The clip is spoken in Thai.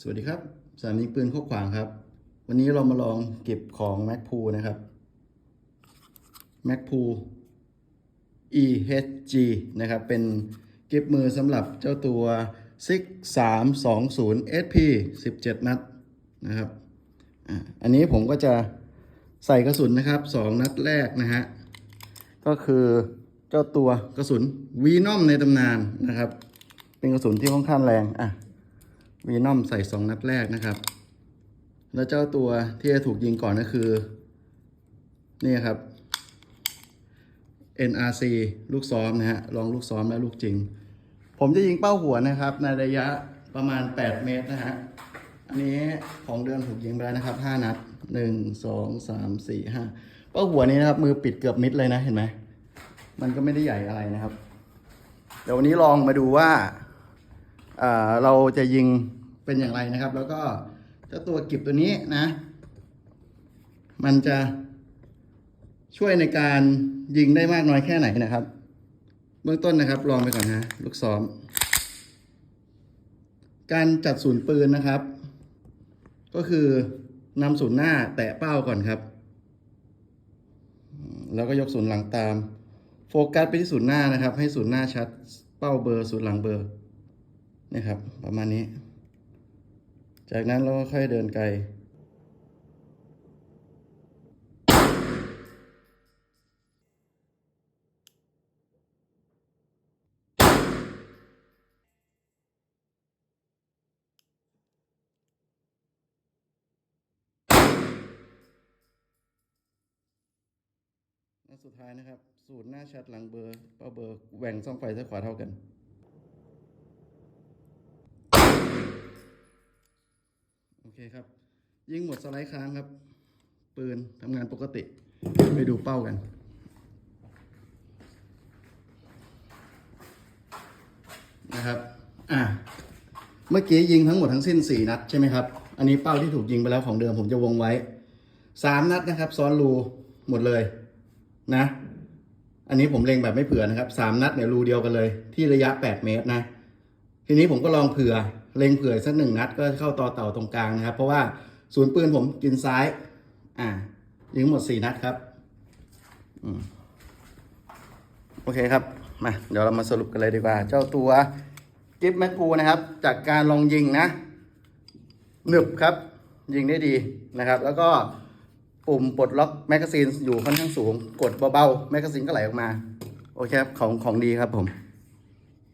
สวัสดีครับ สานีปืนโคกขวางครับ วันนี้เรามาลองเก็บของ Mac p o นะครับ Mac p o EHG นะครับ เป็นเก็บมือสำหรับเจ้าตัว SIG 320 SP 17 นัดนะครับอันนี้ผมก็จะใส่กระสุนนะครับ 2 นัดแรกนะฮะ ก็คือเจ้าตัวกระสุนวีนอมในตำนานนะครับ เป็นกระสุนที่ค่อนข้างแรงอะ วีนอมใส่สองนัดแรกนะครับ แล้วเจ้าตัวที่จะถูกยิงก่อนก็คือ นี่ครับ NRC ลูกซ้อมนะฮะลองลูกซ้อมและลูกจริง ผมจะยิงเป้าหัวนะครับ ในระยะประมาณ 8 เมตรนะฮะอันนี้ของเดือนถูกยิงไปแล้วนะครับ 5 นัด 1 2 3 4 5 เป้าหัวนี้นะครับ มือปิดเกือบมิดเลยนะเห็นไหม มันก็ไม่ได้ใหญ่อะไรนะครับ เดี๋ยววันนี้ลองมาดูว่าอ่าเราจะยิง เป็นอย่างไรนะครับ แล้วก็เจ้าตัวกิบตัวนี้นะ มันจะช่วยในการยิงได้มากน้อยแค่ไหนนะครับ เบื้องต้นนะครับ ลองไปก่อนนะลูกซ้อม การจัดศูนย์ปืนนะครับ ก็คือนำศูนย์หน้าแตะเป้าก่อนครับ แล้วก็ยกศูนย์หลังตาม โฟกัสไปที่ศูนย์หน้านะครับ ให้ศูนย์หน้าชัด เป้าเบอร์ศูนย์หลังเบอร์นะครับ ประมาณนี้ จากนั้นเราก็ค่อยเดินไกลและสุดท้ายนะครับ สูตรหน้าชัดหลังเบอร์เป้าเบอร์แหว่งช่องไฟซ้ายขวาเท่ากัน โอ เคครับ ยิงหมดสไลด์ค้างครับ ปืนทำงานปกติ ไปดูเป้ากัน นะครับ อะ เมื่อกี้ยิงทั้งหมดทั้งสิ้น 4 นัดใช่ไหมครับ อันนี้เป้าที่ถูกยิงไปแล้วของเดิมผมจะวงไว้ 3 นัดนะครับ ซ้อนรูหมดเลยนะ อันนี้ผมเล็งแบบไม่เผื่อนะครับ 3 นัดเนี่ยรูเดียวกันเลย ที่ระยะ 8 เมตรนะ ทีนี้ผมก็ลองเผื่อเล็งเผื่อสักหนึ่งนัดก็เข้าต่อเต่าตรงกลางนะครับ เพราะว่าศูนย์ปืนผมกินซ้าย อ่ายิงหมดสี่นัดครับอโอเคครับมาเดี๋ยวเรามาสรุปกันเลยดีกว่า เจ้าตัวกิฟแมกกูนะครับ จากการลองยิงนะหนึบครับ ยิงได้ดีนะครับ แล้วก็ปุ่มปลดล็อกแมกกาซีนอยู่ค่อนข้างสูง กดเบาๆแมกกาซีนก็ไหลออกมา โอเคครับของของดีครับผม